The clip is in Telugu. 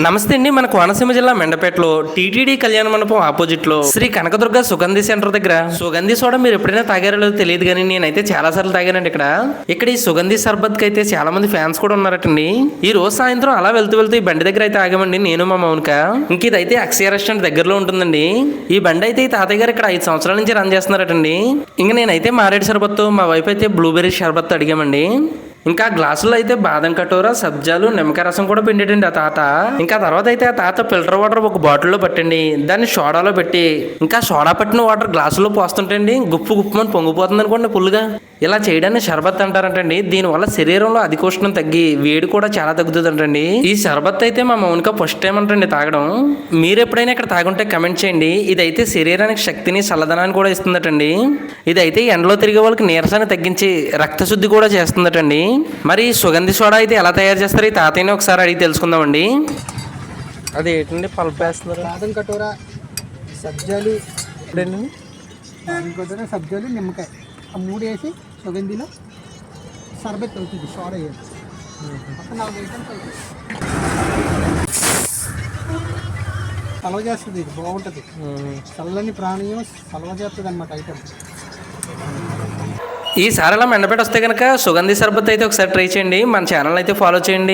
నమస్తే అండి మన కోనసీమ జిల్లా మెండపేటలో టీటీడీ కళ్యాణ మండపం ఆపోజిట్లో శ్రీ కనకదుర్గ సుగంధి సెంటర్ దగ్గర. సుగంధి సోడా మీరు ఎప్పుడైనా తాగారో లేదో తెలియదు కానీ నేనైతే చాలా సార్లు తాగానండి ఇక్కడ. ఇక్కడ ఈ సుగంధి సర్బత్కి అయితే చాలా మంది ఫ్యాన్స్ కూడా ఉన్నారటండి. ఈ రోజు సాయంత్రం అలా వెళ్తూ వెళ్తూ ఈ బండి దగ్గర అయితే ఆగామండి నేను మా మౌనిక. ఇంక ఇదైతే అక్షయ రెస్టారెంట్ దగ్గరలో ఉంటుందండి. ఈ బండి అయితే ఈ తాతయ్య గారు ఇక్కడ ఐదు సంవత్సరాల నుంచి రన్ చేస్తున్నారటండి. ఇంక నేనైతే మారేడు షర్బత్ మా వైఫ్ అయితే బ్లూబెర్రీ షర్బత్ అడిగామండి. ఇంకా గ్లాసులో అయితే బాదం కటోరా సబ్జాలు నిమ్మకాయ రసం కూడా పిండేటండి ఆ తాత. ఇంకా తర్వాత అయితే ఆ తాత ఫిల్టర్ వాటర్ ఒక బాటిల్లో పట్టండి. దాన్ని సోడాలో పెట్టి ఇంకా సోడా పట్టిన వాటర్ గ్లాసులో పోస్తుంటండి. గుప్పు గుప్పమని పొంగిపోతుంది అనుకోండి ఫుల్గా ఇలా చేయడాన్ని షర్బత్ అంటారంటండి. దీనివల్ల శరీరంలో అధిక ఉష్ణం తగ్గి వేడి కూడా చాలా తగ్గుతుందంటండి. ఈ షర్బత్ అయితే మా మౌనిక ఫస్ట్ టైం అంటండి తాగడం. మీరు ఎప్పుడైనా ఇక్కడ తాగుంటే కమెంట్ చేయండి. ఇదైతే శరీరానికి శక్తిని చల్లదనాన్ని కూడా ఇస్తుందటండి. ఇదైతే ఎండలో తిరిగే వాళ్ళకి నీరసాన్ని తగ్గించి రక్తశుద్ధి కూడా చేస్తుందటండి. మరి సుగంధి సోడా అయితే ఎలా తయారు చేస్తారు? ఈ తాతయ్యని ఒకసారి అడిగి తెలుసుకుందామండి. అది ఏంటండి? పల్ప్ వేస్తున్నారు? బాదం కటోరా సబ్జాలు బాదం కటోరా సబ్జాలు నిమ్మకాయ. ఆ మూడు వేసి సుగంధిలో సర్బత్ అవుతుంది సోడా వేసి మొత్తం నాలుగు ఐటమ్స్ అవుతుంది సలవ చేస్తుంది ఇది బాగుంటుంది. చల్లని ప్రాణీయం సలవ చేస్తుంది అనమాట ఐటమ్. ఈసారి అలా మెండపేట వస్తే కనుక సుగంధి సర్బత్ అయితే ఒకసారి ట్రై చేయండి. మన ఛానల్ అయితే ఫాలో చేయండి.